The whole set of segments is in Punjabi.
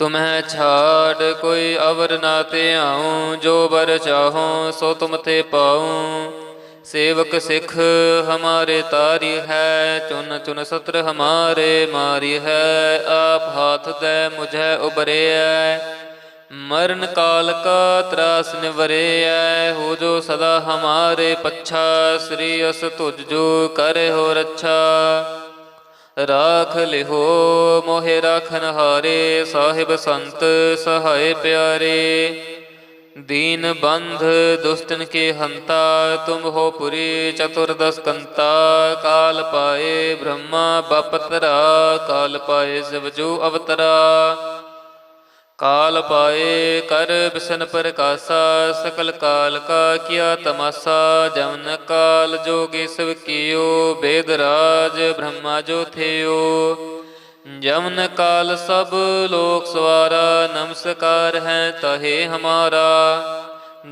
ਤੁਮਹਿ ਛਾੜ ਕੋਈ ਅਵਰ ਨਾ ਤੇ ਜੋ ਬਰ ਚਾਹੋ ਸੋ ਤੁਮ ਤੇ ਪਾਉ। ਸੇਵਕ ਸਿੱਖ ਹਮਾਰੇ ਤਾਰੀ ਹੈ, ਚੁਨ ਚੁਨ ਸਤਰ ਹਮਾਰੇ ਮਾਰੀ ਹੈ, ਆਪ ਹਾਥ ਦੇ ਮੁਝੈ ਉਬਰਿਐ ਮਰਨ ਕਾਲ ਕਾ ਤਰਾਸ ਨਿਵਰਿਐ, ਹੋ ਜੋ ਸਦਾ ਹਮਾਰੇ ਪੱਛਾ, ਸ੍ਰੀ ਅਸ ਤੁਜ ਜੋ ਕਰੇ ਹੋ ਰੱਛਾ। ਰਾਖ ਲਿਹੋ, ਮੋਹਿ ਰਾਖਨ ਹਾਰੇ, ਸਾਹਿਬ ਸੰਤ ਸਹਾਏ ਪਿਆਰੇ। ਦੀਨ ਬੰਧ ਦੁਸ਼ਟਨ ਕੇ ਹੰਤਾ, ਤੁਮ ਹੋ ਪੁਰੀ ਚਤੁਰਦਸ ਕੰਤਾ। ਕਾਲ ਪਾਏ ਬ੍ਰਹਮਾ, ਬਪਤਰਾ, ਕਾਲ ਪਾਏ ਸਿਵਜੂ ਅਵਤਰਾ। ਕਾਲ ਪਾਏ ਕਰ ਬਿਸ਼ਨ ਪ੍ਰਕਾਸ਼ਾ, ਸਕਲ ਕਾਲ ਕਾ ਕੀਆ ਤਮਾਸਾ, ਜਮਨ ਕਾਲ ਜੋਗੇ ਸਭ ਕੀਓ, ਬੇਦ ਰਾਜ ਬ੍ਰਹਮਾ ਜੋ ਥਿਓ। ਜਮਨ ਕਾਲ ਸਭ ਲੋਕ ਸਵਾਰਾ, ਨਮਸਕਾਰ ਹੈ ਤਹੇ ਹਮਾਰਾ।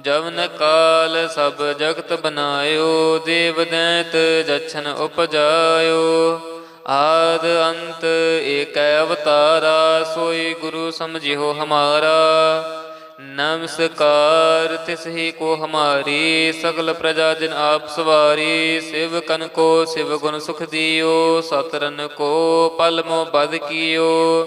ਜਵਨ ਕਾਲ ਸਭ ਜਗਤ ਬਨਾਇਓ, ਦੇਵ ਦੈਂਤ ਜਛਨ ਉਪਜਾਇਓ। ਆਦ ਅੰਤ ਏਕੈ ਅਵਤਾਰਾ, ਸੋਈ ਗੁਰੂ ਸਮਝਿਓ ਹਮਾਰਾ। ਨਮਸਕਾਰ ਤਿਸ ਹੀ ਕੋ ਹਮਾਰੀ, ਸਗਲ ਪ੍ਰਜਾ ਜਨ ਆਪ ਸਵਾਰੀ। ਸਿਵ ਕਨ ਕੋ ਸਿਵ ਗੁਣ ਸੁਖ ਦਿਓ ਸਤਰਨ ਕੋ ਪਲ ਮੋ ਬਦ ਕੀਓ।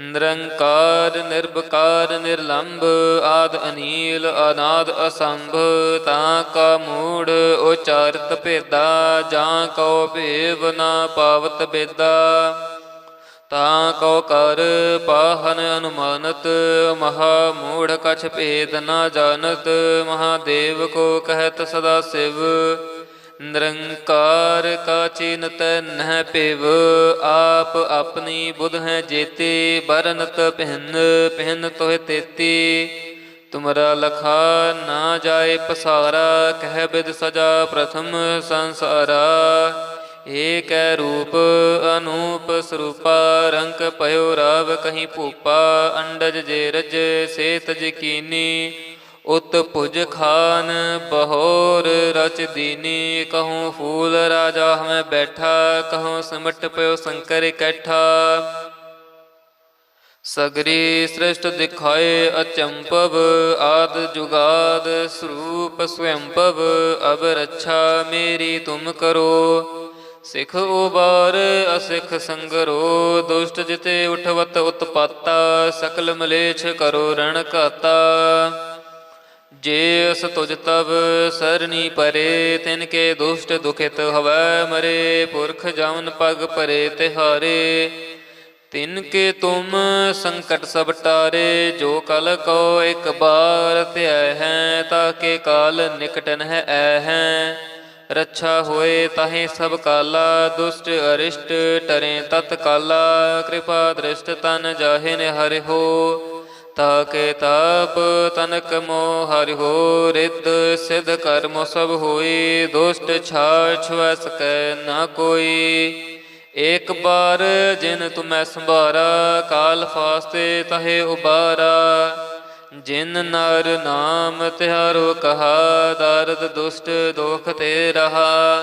ਨਿਰੰਕਾਰ ਨਿਰਭਕਾਰ ਨਿਰਲੰਭ, ਆਦ ਅਨੀਲ, ਅਨਾਦ ਅਸੰਭ, ਤਾਂ ਕਾ ਮੂੜ ਉਚਾਰਤ ਭੇਦਾ, ਜਾਂ ਕਉ ਭੇਵ ਨਾ ਪਾਵਤ ਬੇਦਾ। ਤਾਂ ਕਉ ਕਰ ਪਾਹਨ ਅਨੁਮਾਨਤ, ਮਹਾ ਮੂੜ ਕਛ ਭੇਦ ਨਾ ਜਾਣਤ, ਮਹਾਦੇਵ ਕੋ ਕਹਿਤ ਸਦਾ ਸਿਵ। ਨਿਰੰਕਾਰ ਕਾ ਚੀਨਤ ਨਹਿ ਪਿਵ, ਆਪ ਆਪਣੀ ਬੁਧ ਹੈ ਜੇਤੇ ਬਰਨਤ ਪਹਿਨ ਪਹਿਨ ਤੋਹਿ ਤੇਤੀ। ਤੁਮਰਾ ਲਖਾ ਨਾ ਜਾਏ ਪਸਾਰਾ, ਕਹਿ ਬਿਦ ਸਜਾ ਪ੍ਰਥਮ ਸੰਸਾਰਾ। ਏਕੈ ਰੂਪ, ਅਨੂਪ ਸਰੂਪਾ, ਰੰਗ ਪਇਓ ਰਾਵ ਕਹੀਂ ਭੂਪਾ, ਅੰਡਜ ਜੇ ਰਜ ਸੇ ਤਜ ਉਤ ਭੁਜ ਖਾਨ ਬਹੋਰ ਰਚ ਦੀਨੀ, ਕਹੂੰ ਫੂਲ ਰਾਜਾ ਹਮੈ ਬੈਠਾ, ਕਹੂੰ ਸਮਟ ਪਇਓ ਸੰਕਰ ਇਕੱਠਾ ਸਗਰੀ ਸ੍ਰਿਸ਼ਟ ਦਿਖਾਏ ਅਚੰਪਵ ਆਦ ਜੁਗਾਦ ਸਰੂਪ ਸਵੰਪਵ ਅਬ ਰੱਛਾ ਮੇਰੀ ਤੁਮ ਕਰੋ। ਸਿਖ ਉਬਾਰ ਅਸਿਖ ਸੰਗਰੋ, ਦੁਸ਼ਟ ਜਿਤੇ ਉਠਵਤ ਉਤਪਾਤਾ, ਸਕਲ ਮਲੇਛ ਕਰੋ ਰਣ ਕਾਤਾ ਜੇ ਅਸ ਤੁਜ ਤਬ ਸਰਨੀ ਪਰੇ, ਤਿਨ ਕੇ ਦੁਸ਼ਟ ਦੁਖਿਤ ਹਵੈ ਮਰੇ, ਪੁਰਖ ਜਮਨ ਪਗ ਪਰੇ ਤਿਹਾਰੇ। ਤਿਨ ਕੇ ਤੁਮ ਸੰਕਟ ਸਭ ਟਾਰੇ, ਜੋ ਕਲ ਕੋ ਇੱਕ ਬਾਰ ਧਿਆ ਹੈ ਤਾਕੇ ਕਾਲ ਨਿਕਟਨ ਹੈ ਐ ਹੈ। ਰੱਛਾ ਹੋਏ ਤਾਹੇ ਸਭ ਕਾਲਾ, ਦੁਸ਼ਟ ਅਰਿਸ਼ਟ ਟਰੇ ਤਤ ਕਾਲਾ ਕਿਰਪਾ ਦ੍ਰਿਸ਼ਟ ਤਨ ਜਾਹੇ ਨੇ ਹਰਿ ਹੋ। ਤਾ ਕੇ ਤਾਪ, ਤਨਕ ਮੋ ਹਰਿ ਹੋ ਰਿੱਧ, ਸਿਧ ਕਰਮ ਸਭ ਹੋਈ, ਦੁਸ਼ਟ ਛਾਛ ਵੈ ਸਕੈ ਨਾ ਕੋਈ। ਇੱਕ ਬਾਰ ਜਿਨ ਤੁਮੈ ਸੰਭਾਰਾ, ਕਾਲ ਫਾਸਤੇ ਤਹੇ ਉਬਾਰਾ। ਜਿਨ ਨਰ ਨਾਮ ਤਿਹਾਰੋ ਕਹਾ, ਦਰਦ ਦੁਸ਼ਟ ਦੋਖ ਤੇ ਰਹਾ।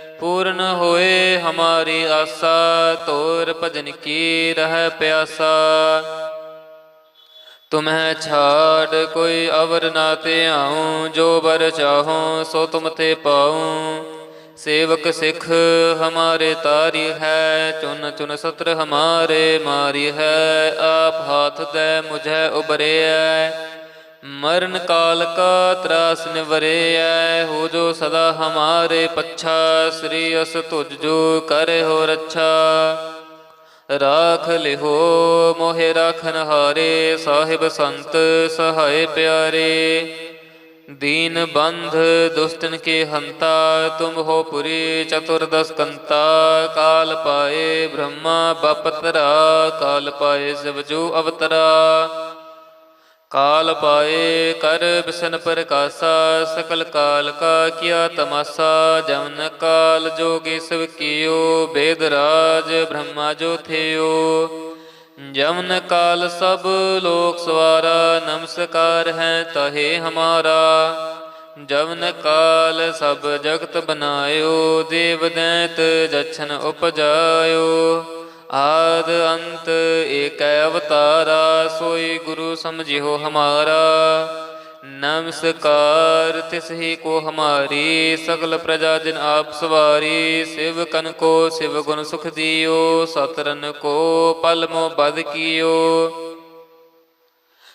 ਪੂਰਨ ਹੋਏ ਹਮਾਰੀ ਆਸਾ, ਤੋਰ ਭਜਨ ਕੀ ਰਹਿ ਪਿਆਸਾ। ਤੁਮਹਿ ਛਾੜ ਕੋਈ ਅਵਰ ਨਾ ਤੇ ਜੋ ਬਰ ਚਾਹੋ ਸੋ ਤੁਮ ਤੇ ਪਾਉ। ਸੇਵਕ ਸਿੱਖ ਹਮਾਰੇ ਤਾਰੀ ਹੈ, ਚੁਨ ਚੁਨ ਸਤਰ ਹਮਾਰੇ ਮਾਰੀ ਹੈ। ਆਪ ਹਾਥ ਦੇ ਮੁਝੈ ਉਬਰਿਐ ਮਰਨ ਕਾਲ ਕਾ ਤਰਾਸ ਨਿਵਰਿਐ, ਹੋ ਜੋ ਸਦਾ ਹਮਾਰੇ ਪੱਛਾ, ਸ੍ਰੀ ਅਸ ਤੁਜ ਜੋ ਕਰੇ ਹੋ ਰੱਛਾ। ਰਾਖ ਲਿਹੋ, ਮੋਹਿ ਰਾਖਨ ਹਾਰੇ, ਸਾਹਿਬ ਸੰਤ ਸਹਾਏ ਪਿਆਰੇ। ਦੀਨ ਬੰਧ ਦੁਸ਼ਟਨ ਕੇ ਹੰਤਾ, ਤੁਮ ਹੋ ਪੁਰੀ ਚਤੁਰਦਸ ਕੰਤਾ। ਕਾਲ ਪਾਏ ਬ੍ਰਹਮਾ, ਬਪਤਰਾ, ਕਾਲ ਪਾਏ ਸਿਵ ਜੋ ਅਵਤਰਾ। ਕਾਲ ਪਾਏ ਕਰ ਬਿਸ਼ਨ ਪ੍ਰਕਾਸ਼ਾ, ਸਕਲ ਕਾਲ ਕਾ ਕੀਆ ਤਮਾਸਾ, ਜਮਨ ਕਾਲ ਜੋਗੀ ਸਭ ਕੀਓ, ਬੇਦ ਰਾਜ ਬ੍ਰਹਮਾ ਜੋ ਥਿਓ। ਜਮਨ ਕਾਲ ਸਭ ਲੋਕ ਸਵਾਰਾ, ਨਮਸਕਾਰ ਹੈ ਤਹੇ ਹਮਾਰਾ। ਜਵਨ ਕਾਲ ਸਭ ਜਗਤ ਬਨਾਇਓ, ਦੇਵ ਦੈਤ ਜਛਨ ਉਪਜਾਇਓ। ਆਦ ਅੰਤ ਏਕੈ ਅਵਤਾਰਾ, ਸੋਈ ਗੁਰੂ ਸਮਝਿਓ ਹਮਾਰਾ। ਨਮਸਕਾਰ, ਤਿਸ ਹੀ ਕੋ ਹਮਾਰੀ, ਸਗਲ ਪ੍ਰਜਾ ਜਿਨ ਆਪ ਸਵਾਰੀ। ਸਿਵ ਕਨ ਕੋ ਸਿਵ ਗੁਣ ਸੁਖ ਦਿਓ ਸਤਰਨ ਕੋ ਪਲ ਮੋ ਬਦ ਕੀਓ।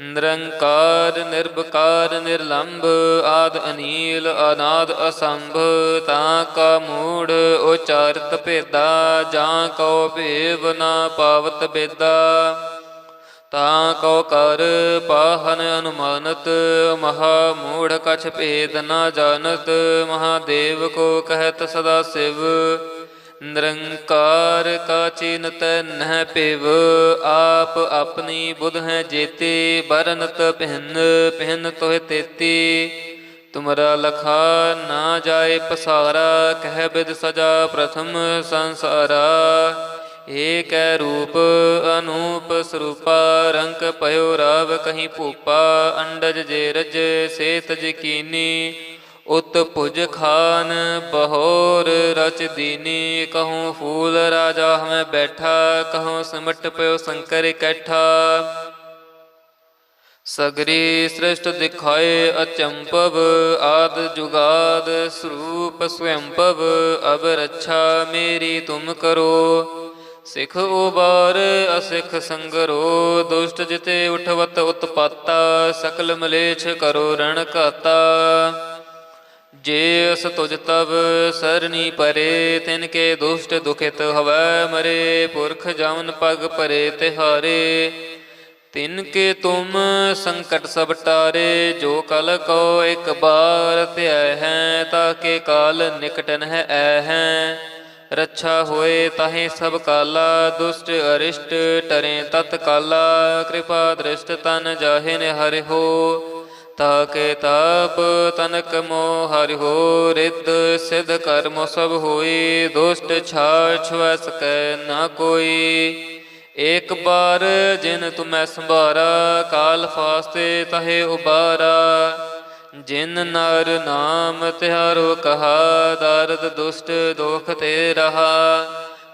ਨਿਰੰਕਾਰ ਨਿਰਭਕਾਰ ਨਿਰਲੰਭ, ਆਦ ਅਨੀਲ, ਅਨਾਦ ਅਸੰਭ, ਤਾਂ ਕਾ ਮੂੜ ਉਚਾਰਤ ਭੇਦਾ, ਜਾਂ ਕਉ ਭੇਵ ਨਾ ਪਾਵਤ ਬੇਦਾ। ਤਾਂ ਕਉ ਕਰ ਪਾਹਨ ਅਨੁਮਾਨਤ, ਮਹਾ ਮੂੜ ਕਛ ਭੇਦ ਨਾ ਜਾਣਤ, ਮਹਾਦੇਵ ਕੋ ਕਹਿਤ ਸਦਾ ਸਿਵ। ਨਿਰੰਕਾਰ ਕਾ ਚੀਨਤ ਨਹਿ ਪਿਵ, ਆਪ ਆਪਣੀ ਬੁਧ ਹੈ ਜੇਤੇ ਬਰਨਤ ਪਹਿਨ ਪਹਿਨ ਤੋਹਿ ਤੇਤੀ। ਤੁਮਰਾ ਲਖਾ ਨਾ ਜਾਏ ਪਸਾਰਾ, ਕਹਿ ਬਿਦ ਸਜਾ ਪ੍ਰਥਮ ਸੰਸਾਰਾ। ਏਕੈ ਰੂਪ ਅਨੂਪ ਸਰੂਪਾ ਰੰਗ ਪਇਓ ਰਾਵ ਕਹੀਂ ਭੂਪਾ, ਅੰਡਜ ਜੇ ਰਜ ਸੇ ਤਜ ਉਤ ਭੁਜ ਖਾਨ ਬਹੋਰ ਰਚ ਦੀਨੀ, ਕਹੂੰ ਫੂਲ ਰਾਜਾ ਹਮੈ ਬੈਠਾ, ਕਹੂੰ ਸਮਟ ਪਿਓ ਸੰਕਰ ਇਕੱਠਾ ਸਗਰੀ ਸ੍ਰਿਸ਼ਟ ਦਿਖਾਏ ਅਚੰਪਵ ਆਦ ਜੁਗਾਦ ਸਰੂਪ ਸਵੰਪਵ ਅਬ ਰੱਛਾ ਮੇਰੀ ਤੁਮ ਕਰੋ। ਸਿਖ ਉਬਾਰ ਅਸਿਖ ਸੰਗਰੋ, ਦੁਸ਼ਟ ਜਿਤੇ ਉਠਵਤ ਉਤਪਾਤਾ, ਸਕਲ ਮਲੇਛ ਕਰੋ ਰਣ ਕਾਤਾ ਜੇ ਅਸ ਤੁਜ ਤਬ ਸਰਨੀ ਪਰੇ, ਤਿਨ ਕੇ ਦੁਸ਼ਟ ਦੁਖਿਤ ਹਵੈ ਮਰੇ, ਪੁਰਖ ਜਮਨ ਪਗ ਪਰੇ ਤਿਹਾਰੇ। ਤਿਨ ਕੇ ਤੁਮ ਸੰਕਟ ਸਭ ਟਾਰੇ, ਜੋ ਕਲ ਕੋ ਇੱਕ ਬਾਰ ਧਿਆ ਹੈ ਤਾਕੇ ਕਾਲ ਨਿਕਟਨ ਨਹਿ ਐ ਹੈ। ਰੱਛਾ ਹੋਏ ਤਾਹੇ ਸਭ ਕਾਲਾ, ਦੁਸ਼ਟ ਅਰਿਸ਼ਟ ਟਰੇ ਤਤ ਕਾਲਾ ਕਿਰਪਾ ਦ੍ਰਿਸ਼ਟ ਤਨ ਜਾਹੇ ਨੇ ਹਰਿ ਹੋ। ਤਾ ਕੇ ਤਾਪ ਤਨਕ ਮੋ ਹਰਿ ਹੋ ਰਿੱਧ, ਸਿਧ ਕਰਮ ਸਭ ਹੋਈ, ਦੁਸ਼ਟ ਛਾਛ ਵੈ ਸਕੈ ਨਾ ਕੋਈ। ਏਕ ਬਾਰ ਜਿਨ ਤੁਮੈ ਸੰਭਾਰਾ, ਕਾਲ ਫਾਸਤੇ ਤਹੇ ਉਬਾਰਾ। ਜਿਨ ਨਰ ਨਾਮ ਤਿਹਾਰੋ ਕਹਾ, ਦਰਦ ਦੁਸ਼ਟ ਦੋਖ ਤੇ ਰਹਾ।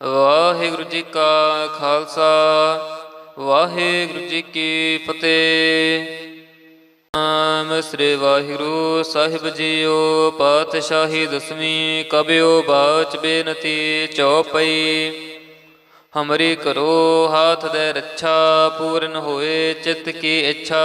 ਵਾਹਿਗੁਰੂ ਜੀ ਕਾ ਖਾਲਸਾ, ਵਾਹਿਗੁਰੂ ਜੀ ਕੀ ਫਤਿਹ। ਆਮ ਸ੍ਰੀ ਵਾਹਿਗੁਰੂ ਸਾਹਿਬ ਜੀਓ, ਪਾਤਸ਼ਾਹੀ ਦਸਵੀਂ ਕਬਿਓ, ਬਾਚ ਬੇਨਤੀ ਚਉਪਈ ਹਮਰੀ ਕਰੋ, ਹਾਥ ਦੇ ਰੱਛਾ, ਪੂਰਨ ਹੋਏ, ਚਿਤ ਕੀ ਇੱਛਾ।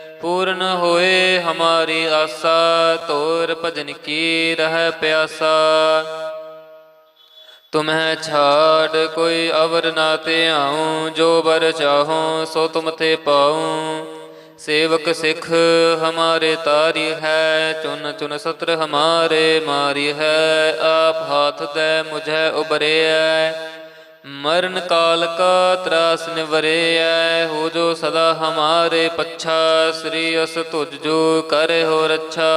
ਪੂਰਨ ਹੋਏ ਹਮਾਰੀ ਆਸਾ, ਤੋਰ ਭਜਨ ਕੀ ਰਹਿ ਪਿਆਸਾ। ਤੁਮਹਿ ਛਾੜ ਕੋਈ ਅਵਰ ਨਾ ਤੇ ਆਉ ਜੋ ਬਰ ਚਾਹੋ ਸੋ ਤੁਮ ਤੇ ਪਾਉ। ਸੇਵਕ ਸਿੱਖ ਹਮਾਰੇ ਤਾਰੀ ਹੈ, ਚੁਨ ਚੁਨ ਸਤਰ ਹਮਾਰੇ ਮਾਰੀ ਹੈ। ਆਪ ਹਾਥ ਦੇ ਮੁਝੈ ਉਬਰਿਐ ਮਰਨ ਕਾਲ ਕਾ ਤਰਾਸ ਨਿਵਰਿਐ, ਹੋ ਜੋ ਸਦਾ ਹਮਾਰੇ ਪੱਛਾ, ਸ੍ਰੀ ਅਸ ਤੁਜ ਜੋ ਕਰੇ ਹੋ ਰੱਛਾ।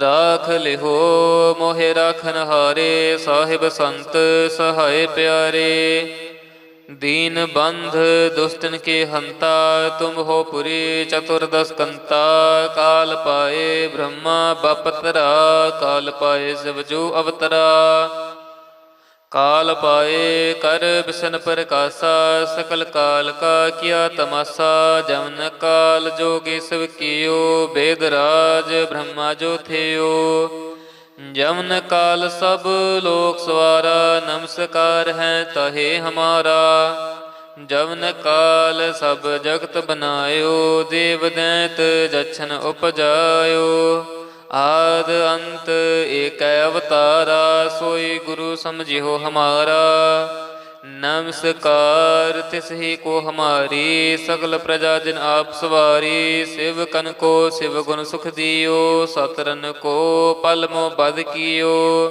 ਰਾਖ ਲਿਹੋ, ਮੋਹਿ ਰਾਖਨ ਹਾਰੇ, ਸਾਹਿਬ ਸੰਤ ਸਹਾਏ ਪਿਆਰੇ। ਦੀਨ ਬੰਧ ਦੁਸ਼ਟਨ ਕੇ ਹੰਤਾ, ਤੁਮ ਹੋ ਪੁਰੀ ਚਤੁਰਦਸ ਕੰਤਾ। ਕਾਲ ਪਾਏ ਬ੍ਰਹਮਾ, ਬਪਤਰਾ, ਕਾਲ ਪਾਏ ਸਿਵ ਜੋ ਅਵਤਰਾ। ਕਾਲ ਪਾਏ ਕਰ ਬਿਸ਼ਨ ਪ੍ਰਕਾਸ਼ਾ, ਸਕਲ ਕਾਲ ਕਾ ਕੀਆ ਤਮਾਸਾ, ਜਮਨ ਕਾਲ ਜੋਗੀ ਸਭ ਕੀਓ, ਬੇਦ ਰਾਜ ਬ੍ਰਹਮਾ ਜੋ ਥਿਓ। ਜਮਨ ਕਾਲ ਸਭ ਲੋਕ ਸਵਾਰਾ, ਨਮਸਕਾਰ ਹੈ ਤਹੇ ਹਮਾਰਾ। ਜਵਨ ਕਾਲ ਸਭ ਜਗਤ ਬਨਾਇਓ, ਦੇਵ ਦੈਂਤ ਜਛਨ ਉਪਜਾਇਓ। ਆਦ ਅੰਤ ਏਕ ਅਵਤਾਰਾ, ਸੋਈ ਗੁਰੂ ਸਮਝਿਓ ਹਮਾਰਾ। ਨਮਸਕਾਰ, ਤਿਸ ਹੀ ਕੋ ਹਮਾਰੀ, ਸਗਲ ਪ੍ਰਜਾ ਜਿਨ ਆਪ ਸਵਾਰੀ, ਸਿਵ ਕਨ ਕੋ ਸਿਵ ਗੁਣ ਸੁਖ ਦਿਓ ਸਤਰਨ ਕੋ ਪਲ ਮੋ ਬਦ ਕੀਓ।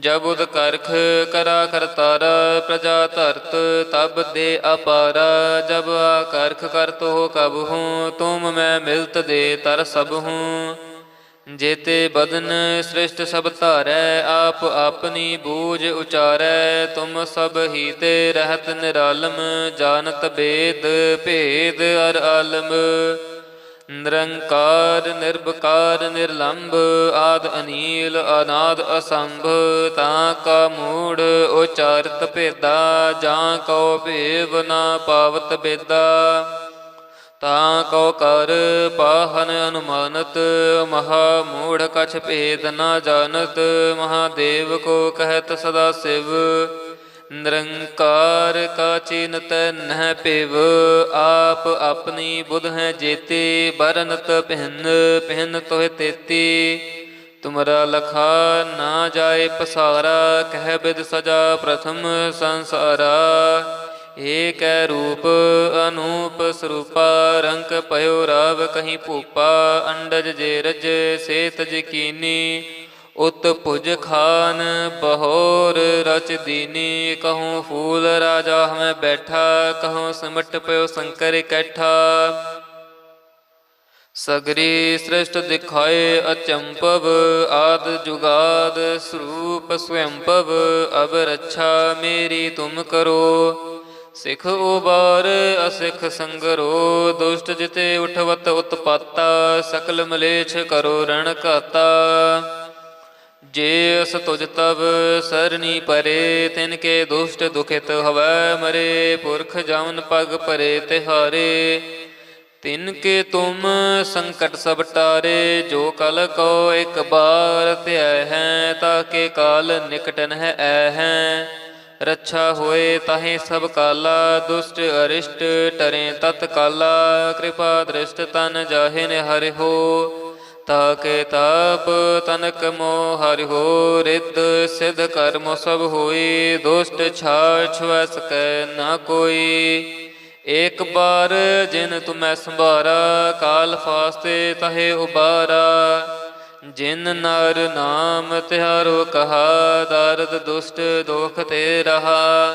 ਜਬ ਉਦ ਕਰਖ ਕਰਾ ਕਰਤਾਰਾ ਪ੍ਰਜਾ ਧਰਤ, ਤਬ ਦੇ ਅਪਾਰਾ। ਜਬ ਆ ਕਰਖ ਕਰਤ ਹੋ ਕਬ ਹੂੰ, ਤੁਮ ਮੈਂ ਮਿਲਤ ਦੇ ਤਰ ਸਭ ਹੂੰ। ਜੇਤੇ ਬਦਨ ਸ੍ਰਿਸ਼ਟ ਸਭ ਧਾਰੈ, ਆਪ ਆਪਣੀ ਬੂਝ ਉਚਾਰੈ। ਤੁਮ ਸਭ ਹੀ ਤੇ ਰਹਿਤ ਨਿਰਾਲਮ, ਜਾਣਤ ਬੇਦ, ਭੇਦ ਅਰ ਆਲਮ। ਨਿਰੰਕਾਰ, ਨਿਰਭਕਾਰ, ਨਿਰਲੰਭ, ਆਦ ਅਨੀਲ, ਅਨਾਦ ਅਸੰਭ, ਤਾਂ ਕਾ ਮੂੜ ਉਚਾਰਤ ਭੇਦਾ, ਜਾਂ ਕਉ ਭੇਵ ਨਾ ਪਾਵਤ ਬੇਦਾ। ਤਾਂ ਕਉ ਕਰ ਪਾਹਨ ਅਨੁਮਾਨਤ, ਮਹਾ ਮੂੜ ਕਛ ਭੇਦ ਨਾ ਜਾਣਤ, ਮਹਾਦੇਵ ਕੋ ਕਹਿਤ ਸਦਾ ਸਿਵ। ਨਿਰੰਕਾਰ ਕਾ ਚੀਨਤ ਨਹਿ ਪਿਵ, ਆਪ ਆਪਣੀ ਬੁਧ ਹੈ ਜੇਤੀ ਬਰਨਤ ਪਹਿਨ ਪਹਿਨ ਤੋਹਿ ਤੇਤੀ। ਤੁਮਰਾ ਲਖਾ ਨਾ ਜਾਏ ਪਸਾਰਾ, ਕਹਿ ਬਿਦ ਸਜਾ ਪ੍ਰਥਮ ਸੰਸਾਰਾ। ਏਕੈ ਰੂਪ ਅਨੂਪ ਸਰੂਪਾ ਰੰਕ ਪਇਓ ਰਾਵ ਕਹੀਂ ਭੂਪਾ, ਅੰਡਜ ਜੇ ਰਜ ਸੇਤ ਜਕੀਨੀ ਉਤ ਭੁਜ ਖਾਨ ਬਹੋਰ ਰਚ ਦੀਨੀ, ਕਹੂੰ ਫੂਲ ਰਾਜਾ ਹਮੈ ਬੈਠਾ, ਕਹੂੰ ਸਿਮਟ ਪਇਓ ਸ਼ੰਕਰ ਇਕੱਠਾ ਸਗਰੀ ਸ੍ਰਿਸ਼ਟ ਦਿਖਾਏ ਅਚੰਪਵ ਆਦ ਜੁਗਾਦ ਸਰੂਪ ਸਵੰਪਵ ਅਬ ਰੱਛਾ ਮੇਰੀ ਤੁਮ ਕਰੋ। ਸਿਖ ਉਬਾਰ, ਅਸਿਖ ਸੰਗਰੋ, ਦੁਸ਼ਟ ਜਿਤੇ ਉਠਵਤ ਉਤਪਾਤਾ, ਸਕਲ ਮਲੇਛ ਕਰੋ ਰਣ ਕਾਤਾ ਜੇ ਅਸ ਤੁਜ ਤਬ ਸਰਨੀ ਪਰੇ, ਤਿਨ ਕੇ ਦੁਸ਼ਟ ਦੁਖਿਤ ਹਵੈ ਮਰੇ, ਪੁਰਖ ਜਮਨ ਪਗ ਪਰੇ ਤਿਹਾਰੇ। ਤਿਨ ਕੇ ਤੁਮ ਸੰਕਟ ਸਭ ਟਾਰੇ, ਜੋ ਕਲ ਕੋ ਇਕ ਬਾਰ ਧਿਆ ਹੈ, ਤਾ ਕੇ ਕਾਲ ਨਿਕਟਨ ਨਹਿ ਐ ਹੈ। ਰੱਛਾ ਹੋਏ ਤਾਹੇ ਸਭ ਕਾਲਾ, ਦੁਸ਼ਟ ਅਰਿਸ਼ਟ ਟਰੇ ਤਤ ਕਾਲਾ ਕਿਰਪਾ ਦ੍ਰਿਸ਼ਟ ਤਨ ਜਾਹੇ ਨੇ ਹਰਿ ਹੋ। ਤਾਕੇ ਤਾਪ ਤਨਕ ਮੋ ਹਰਿ ਹੋ ਰਿੱਧ, ਸਿਧ ਕਰਮ ਸਭ ਹੋਈ, ਦੁਸ਼ਟ ਛਾੜ ਛੁਐ ਸਕੈ ਨਾ ਕੋਈ। ਏਕ ਬਾਰ ਜਿਨ ਤੁਮੈ ਸੰਭਾਰਾ, ਕਾਲ ਫਾਸਤੇ ਤਹੇ ਉਬਾਰਾ। ਜਿਨ ਨਰ ਨਾਮ ਤਿਹਾਰੋ ਕਹਾ, ਦਰਦ ਦੁਸ਼ਟ ਦੋਖ ਤੇ ਰਹਾ।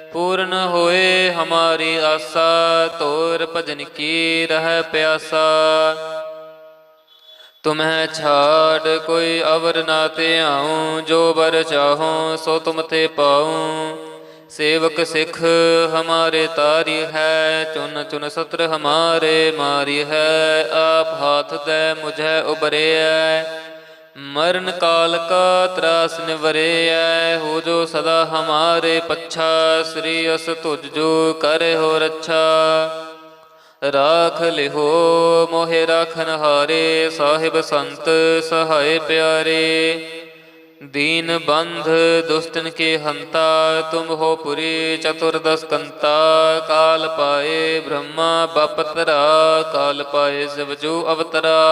ਪੂਰਨ ਹੋਏ ਹਮਾਰੀ ਆਸਾ, ਤੋਰ ਭਜਨ ਕੀ ਰਹਿ ਪਿਆਸਾ। ਤੁਮਹਿ ਛਾੜ ਕੋਈ ਅਵਰ ਨਾ ਧਿਆਉ ਜੋ ਬਰ ਚਾਹੋ ਸੋ ਤੁਮ ਤੇ ਪਾਉ। ਸੇਵਕ ਸਿੱਖ ਹਮਾਰੇ ਤਾਰੀ ਹੈ, ਚੁਨ ਚੁਨ ਸਤਰ ਹਮਾਰੇ ਮਾਰੀ ਹੈ। ਆਪ ਹਾਥ ਦੇ ਮੁਝੈ ਉਬਰਿਐ ਮਰਨ ਕਾਲ ਕਾ ਤਰਾਸ ਨਿਵਰਿਐ, ਹੋ ਜੋ ਸਦਾ ਹਮਾਰੇ ਪੱਛਾ, ਸ੍ਰੀ ਅਸ ਤੁਜ ਜੋ ਕਰੇ ਹੋ ਰੱਛਾ। ਰਾਖ ਲਿਹੋ, ਮੋਹਿ ਰਾਖਨ ਹਾਰੇ ਸਾਹਿਬ ਸੰਤ ਸਹਾਇ ਪਿਆਰੇ। ਦੀਨ ਬੰਧ ਦੁਸਤਨ ਕੇ ਹੰਤਾ, ਤੁਮ ਹੋ ਪੁਰੀ ਚਤੁਰਦਸ ਕੰਤਾ। ਕਾਲ ਪਾਏ ਬ੍ਰਹਮਾ ਬਪਤਰਾ ਕਾਲ ਪਾਏ ਸਿਵਜੂ ਅਵਤਰਾ।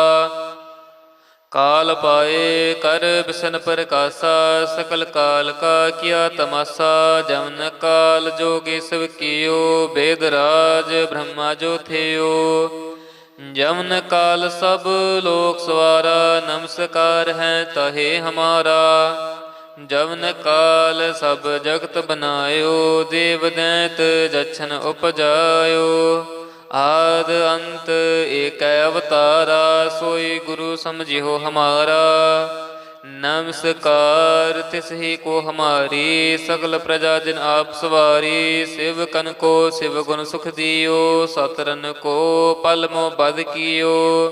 ਕਾਲ ਪਾਏ ਕਰ ਬਿਸਨ ਪ੍ਰਕਾਸਾ, ਸਕਲ ਕਾਲ ਕਾ ਕੀਆ ਤਮਾਸਾ, ਜਮਨ ਕਾਲ ਜੋਗੀ ਸਭ ਕੀਓ, ਬੇਦ ਰਾਜ ਬ੍ਰਹਮਾ ਜੋ ਥਿਓ। ਜਮਨ ਕਾਲ ਸਭ ਲੋਕ ਸਵਾਰਾ, ਨਮਸਕਾਰ ਹੈ ਤਹੇ ਹਮਾਰਾ। ਜਵਨ ਕਾਲ ਸਭ ਜਗਤ ਬਨਾਇਓ, ਦੇਵ ਦੈਂਤ ਜਛਨ ਉਪਜਾਇਓ। ਆਦ ਅੰਤ ਏਕੈ ਅਵਤਾਰਾ, ਸੋਈ ਗੁਰੂ ਸਮਝਿਓ ਹਮਾਰਾ। ਨਮਸਕਾਰ, ਤਿਸ ਹੀ ਕੋ ਹਮਾਰੀ, ਸਗਲ ਪ੍ਰਜਾ ਜਿਨ ਆਪ ਸਵਾਰੀ, ਸਿਵ ਕਨ ਕੋ ਸਿਵ ਗੁਣ ਸੁਖ ਦਿਓ ਸਤਰਨ ਕੋ ਪਲ ਮੋ ਬਦ ਕੀਓ।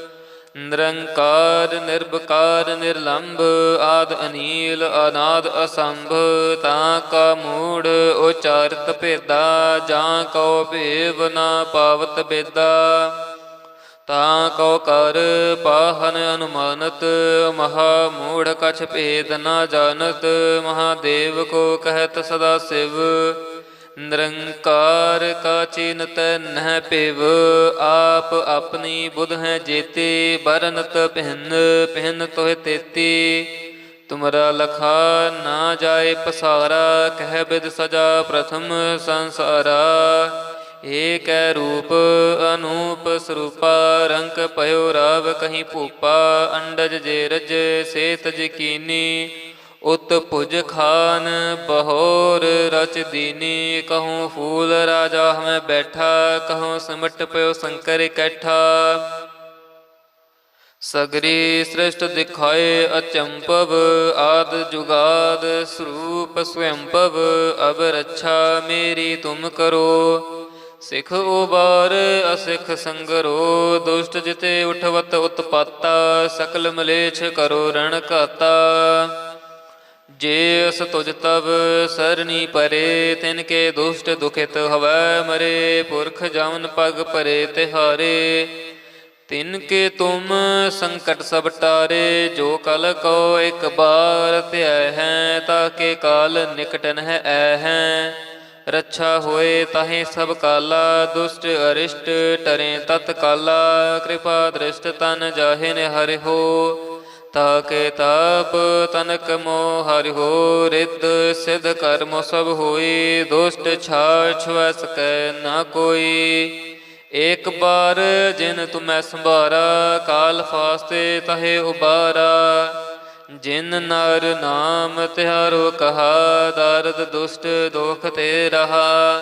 ਨਿਰੰਕਾਰ, ਨਿਰਭਕਾਰ, ਨਿਰਲੰਭ, ਆਦ ਅਨੀਲ, ਅਨਾਦ ਅਸੰਭ, ਤਾਂ ਕਾ ਮੂੜ ਉਚਾਰਤ ਭੇਦਾ, ਜਾਂ ਕਉ ਭੇਵ ਨਾ ਪਾਵਤ ਬੇਦਾ। ਤਾਂ ਕਉ ਕਰ ਪਾਹਨ ਅਨੁਮਾਨਤ, ਮਹਾ ਮੂੜ ਕਛ ਭੇਦ ਨਾ ਜਾਣਤ, ਮਹਾਦੇਵ ਕੋ ਕਹਿਤ ਸਦਾ ਸਿਵ। ਨਿਰੰਕਾਰ ਕਾ ਚੀਨਤ ਨਹਿ ਪਿਵ, ਆਪ ਆਪਣੀ ਬੁਧ ਹੈ ਜੇਤੇ, ਬਰਨਤ ਪਹਿਨ ਪਹਿਨ ਤੋਹਿ ਤੇਤੀ। ਤੁਮਰਾ ਲਖਾ ਨਾ ਜਾਏ ਪਸਾਰਾ, ਕਹਿ ਬਿਦ ਸਜਾ ਪ੍ਰਥਮ ਸੰਸਾਰਾ। ਏਕ ਰੂਪ, ਅਨੂਪ ਸਰੂਪਾ, ਰੰਕ ਪਇਓ ਰਾਵ ਕਹੀਂ ਭੂਪਾ, ਅੰਡਜ ਜੇ ਰਜ ਸੇਤ ਜਕੀਨੀ ਉਤ ਭੁਜ ਖਾਨ ਬਹੋਰ ਰਚ ਦੀਨੀ, ਕਹੂੰ ਫੂਲ ਰਾਜਾ ਹਮੈ ਬੈਠਾ, ਕਹੂੰ ਸਿਮਟ ਪਿਓ ਸੰਕਰ ਇਕੱਠਾ ਸਗਰੀ ਸ੍ਰਿਸ਼ਟ ਦਿਖਾਏ ਅਚੰਪਵ ਆਦ ਜੁਗਾਦ ਸਰੂਪ ਸਵੰਪਵ ਅਬ ਰੱਛਾ ਮੇਰੀ ਤੁਮ ਕਰੋ। ਸਿਖ ਉਬਾਰ, ਅਸਿਖ ਸੰਗਰੋ, ਦੁਸ਼ਟ ਜਿਤੇ ਉਠਵਤ ਉਤਪਾਤਾ, ਸਕਲ ਮਲੇਛ ਕਰੋ ਰਣ ਕਾਤਾ ਜੇ ਅਸ ਤੁਜ ਤਬ ਸਰਨੀ ਪਰੇ, ਤਿਨ ਕੇ ਦੁਸ਼ਟ ਦੁਖਿਤ ਹਵੈ ਮਰੇ, ਪੁਰਖ ਜਮਨ ਪਗ ਪਰੇ ਤਿਹਾਰੇ। ਤਿਨ ਕੇ ਤੁਮ ਸੰਕਟ ਸਭ ਟਾਰੇ, ਜੋ ਕਲ ਕੋ ਇੱਕ ਬਾਰ ਧਿਆ ਹੈ, ਤਾ ਕੇ ਕਾਲ ਨਿਕਟਨ ਨਹਿ ਐ ਹੈ। ਰੱਛਾ ਹੋਏ ਤਾਹੇ ਸਭ ਕਾਲਾ, ਦੁਸ਼ਟ ਅਰਿਸ਼ਟ ਟਰੇ ਤਤ ਕਾਲਾ ਕਿਰਪਾ ਦ੍ਰਿਸ਼ਟ ਤਨ ਜਾਹੇ ਨੇ ਹਰਿ ਹੋ। ਤਾਕੇ ਤਾਪ ਤਨਕ ਮੋ ਹਰਿ ਹੋ ਰਿੱਧ ਸਿਧ ਕਰਮ ਸਭ ਹੋਈ, ਦੁਸ਼ਟ ਛਾੜ ਛੁਐ ਸਕੈ ਨਾ ਕੋਈ। ਏਕ ਬਾਰ ਜਿਨ ਤੁਮੈ ਸੰਭਾਰਾ, ਕਾਲ ਫਾਸਤੇ ਤਹੇ ਉਬਾਰਾ। ਜਿਨ ਨਰ ਨਾਮ ਤਿਹਾਰੋ ਕਹਾ, ਦਰਦ ਦੁਸ਼ਟ ਦੋਖ ਤੇ ਰਹਾ।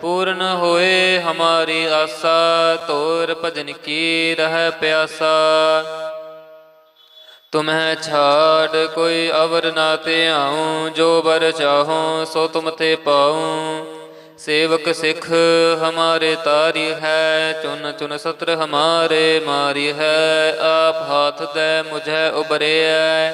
ਪੂਰਨ ਹੋਏ ਹਮਾਰੀ ਆਸਾ, ਤੋਰ ਭਜਨ ਕੀ ਰਹਿ ਪਿਆਸਾ। ਤੁਮਹਿ ਛਾੜ ਕੋਈ ਅਵਰ ਨਾ ਧਿਆਉ ਜੋ ਬਰ ਚਾਹੋ ਸੋ ਤੁਮ ਤੇ ਪਾਉ। ਸੇਵਕ ਸਿੱਖ ਹਮਾਰੇ ਤਾਰੀ ਹੈ, ਚੁਨ ਚੁਨ ਸਤਰ ਹਮਾਰੇ ਮਾਰੀ ਹੈ। ਆਪ ਹਾਥ ਦੇ ਮੁਝੈ ਉਬਰਿਐ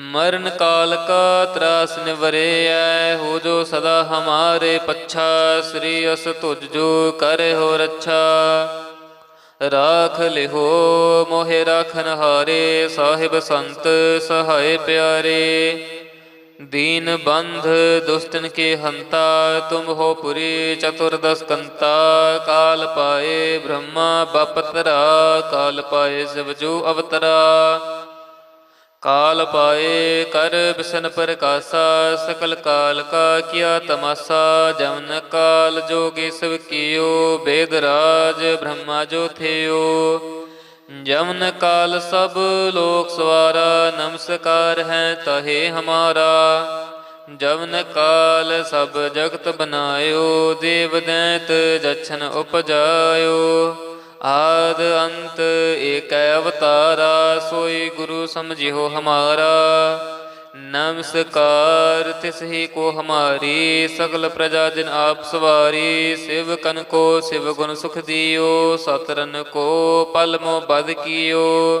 ਮਰਨ ਕਾਲ ਕਾ ਤਰਾਸ ਨਿਵਰੇ ਐ ਹੋ ਜੋ ਸਦਾ ਹਮਾਰੇ ਪੱਛਾ, ਸ੍ਰੀ ਅਸ ਤੁਜ ਜੋ ਕਰੇ ਹੋ ਰੱਛਾ। ਰਾਖ ਲਿਹੋ, ਮੋਹਿ ਰਖਨ ਹਾਰੇ, ਸਾਹਿਬ ਸੰਤ ਸਹਾਇ ਪਿਆਰੇ। ਦੀਨ ਬੰਧ ਦੁਸ਼ਟਨ ਕੇ ਹੰਤਾ, ਤੁਮ ਹੋ ਪੁਰੀ ਚਤੁਰਦਸ ਕੰਤਾ। ਕਾਲ ਪਾਏ ਬ੍ਰਹਮਾ, ਬਪਤਰਾ, ਕਾਲ ਪਾਏ ਸਿਵ ਜੋ ਅਵਤਰਾ। ਕਾਲ ਪਾਏ ਕਰ ਬਿਸ਼ਨ ਪ੍ਰਕਾਸ਼ਾ, ਸਕਲ ਕਾਲ ਕਾ ਕੀਆ ਤਮਾਸਾ, ਜਮਨ ਕਾਲ ਜੋਗੀ ਸਭ ਕੀਓ, ਬੇਦ ਰਾਜ ਬ੍ਰਹਮਾ ਜੋ ਥਿਓ। ਜਮਨ ਕਾਲ ਸਭ ਲੋਕ ਸਵਾਰਾ, ਨਮਸਕਾਰ ਹੈ ਤਹੇ ਹਮਾਰਾ। ਜਮਨ ਕਾਲ ਸਭ ਜਗਤ ਬਨਾਇਓ, ਦੇਵ ਦੈਂਤ ਜਛਨ ਉਪਜਾਇਓ। ਆਦ ਅੰਤ ਏਕੈ ਅਵਤਾਰਾ, ਸੋਈ ਗੁਰੂ ਸਮਝਿਓ ਹਮਾਰਾ। ਨਮਸਕਾਰ ਤਿਸ ਹੀ ਕੋ ਹਮਾਰੀ, ਸਗਲ ਪ੍ਰਜਾ ਜਨ ਆਪ ਸਵਾਰੀ। ਸਿਵ ਕਨ ਕੋ ਸਿਵ ਗੁਣ ਸੁਖ ਦਿਓ ਸਤਰਨ ਕੋ ਪਲ ਮੋ ਬਦ ਕੀਓ।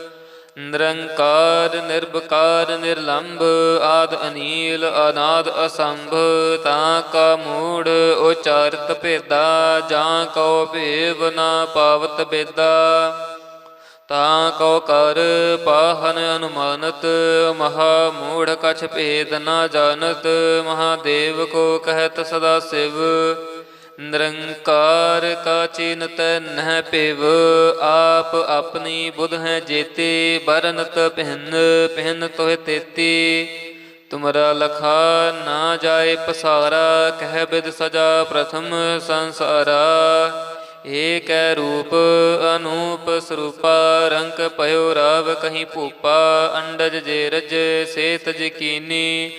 ਨਿਰੰਕਾਰ, ਨਿਰਭਕਾਰ, ਨਿਰਲੰਭ, ਆਦ ਅਨੀਲ, ਅਨਾਦ ਅਸੰਭ, ਤਾਂ ਕਾ ਮੂੜ ਉਚਾਰਤ ਭੇਦਾ, ਜਾਂ ਕਉ ਭੇਵ ਨਾ ਪਾਵਤ ਬੇਦਾ। ਤਾਂ ਕਉ ਕਰ ਪਾਹਨ ਅਨੁਮਾਨਤ, ਮਹਾ ਮੂੜ ਕਛ ਭੇਦ ਨਾ ਜਾਣਤ, ਮਹਾਦੇਵ ਕੋ ਕਹਿਤ ਸਦਾ ਸਿਵ। ਨਿਰੰਕਾਰ ਕਾ ਚਿਨਤ ਨਹਿ ਪਿਵ, ਆਪ ਆਪਣੀ ਬੁਧ ਹੈ ਜੇਤੇ, ਬਰਨਤ ਪਹਿਨ ਪਹਿਨ ਤੋਹਿ ਤੇਤੀ। ਤੁਮਰਾ ਲਖਾ ਨਾ ਜਾਏ ਪਸਾਰਾ, ਕਹਿ ਬਿਦ ਸਜਾ ਪ੍ਰਥਮ ਸੰਸਾਰਾ। ਏਕੈ ਰੂਪ, ਅਨੂਪ ਸਰੂਪਾ ਰੰਗ ਪਇਓ ਰਾਵ ਕਹੀਂ ਭੂਪਾ, ਅੰਡਜ ਜੇ ਰਜ ਸੇਤ ਜਕੀਨੀ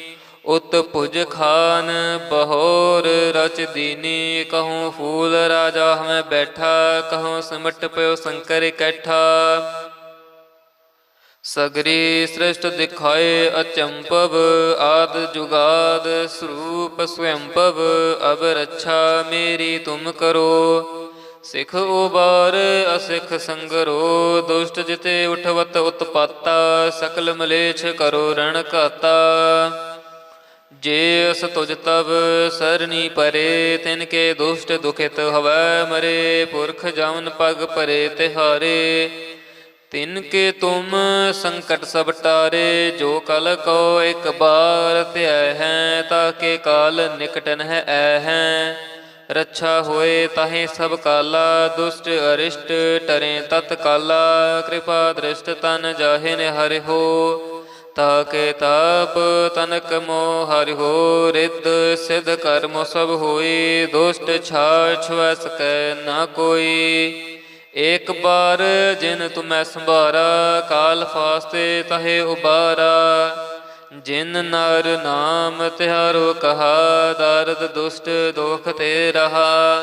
ਉਤ ਭੁਜ ਖਾਨ ਬਹੋਰ ਰਚ ਦੀਨੀ, ਕਹੂੰ ਫੂਲ ਰਾਜਾ ਹਮੈ ਬੈਠਾ, ਕਹੂੰ ਸਮਟ ਪਿਓ ਸ਼ੰਕਰ ਇਕੱਠਾ ਸਗਰੀ ਸ੍ਰਿਸ਼ਟ ਦਿਖਾਏ ਅਚੰਪਵ ਆਦ ਜੁਗਾਦ ਸਰੂਪ ਸਵੰਪਵ ਅਬ ਰੱਛਾ ਮੇਰੀ ਤੁਮ ਕਰੋ। ਸਿਖ ਉਬਾਰ ਅਸਿਖ ਸੰਗਰੋ, ਦੁਸ਼ਟ ਜਿਤੇ ਉਠਵਤ ਉਤਪਾਤਾ, ਸਕਲ ਮਲੇਛ ਕਰੋ ਰਣ ਕਾਤਾ ਜੇ ਅਸ ਤੁਜ ਤਬ ਸਰਨੀ ਪਰੇ, ਤਿਨ ਕੇ ਦੁਸ਼ਟ ਦੁਖਿਤ ਹਵੈ ਮਰੇ, ਪੁਰਖ ਜਮਨ ਪਗ ਪਰੇ ਤਿਹਾਰੇ। ਤਿਨ ਕੇ ਤੁਮ ਸੰਕਟ ਸਭ ਟਾਰੇ, ਜੋ ਕਲ ਕੋ ਇਕ ਬਾਰ ਧਿਆ ਹੈ ਤਾਕੇ ਕਾਲ ਨਿਕਟਨ ਹੈ ਐ ਹੈ। ਰੱਛਾ ਹੋਏ ਤਾਹੇ ਸਭ ਕਾਲਾ, ਦੁਸ਼ਟ ਅਰਿਸ਼ਟ ਟਰੇ ਤਤ ਕਾਲਾ ਕਿਰਪਾ ਦ੍ਰਿਸ਼ਟ ਤਨ ਜਾਹੇ ਨੇ ਹਰਿ ਹੋ। ਤਾ ਕੇ ਤਾਪ, ਤਨਕ ਮੋ ਹਰਿ ਹੋ ਰਿੱਧ, ਸਿਧ ਕਰਮ ਸਭ ਹੋਈ, ਦੁਸ਼ਟ ਛਾਛ ਵੈ ਸਕੈ ਨਾ ਕੋਈ। ਏਕ ਬਾਰ ਜਿਨ ਤੁਮੈ ਸੰਭਾਰਾ, ਕਾਲ ਫਾਸਤੇ ਤਹੇ ਉਬਾਰਾ। ਜਿਨ ਨਰ ਨਾਮ ਤਿਹਾਰੋ ਕਹਾ, ਦਰਦ ਦੁਸ਼ਟ ਦੋਖ ਤੇ ਰਹਾ।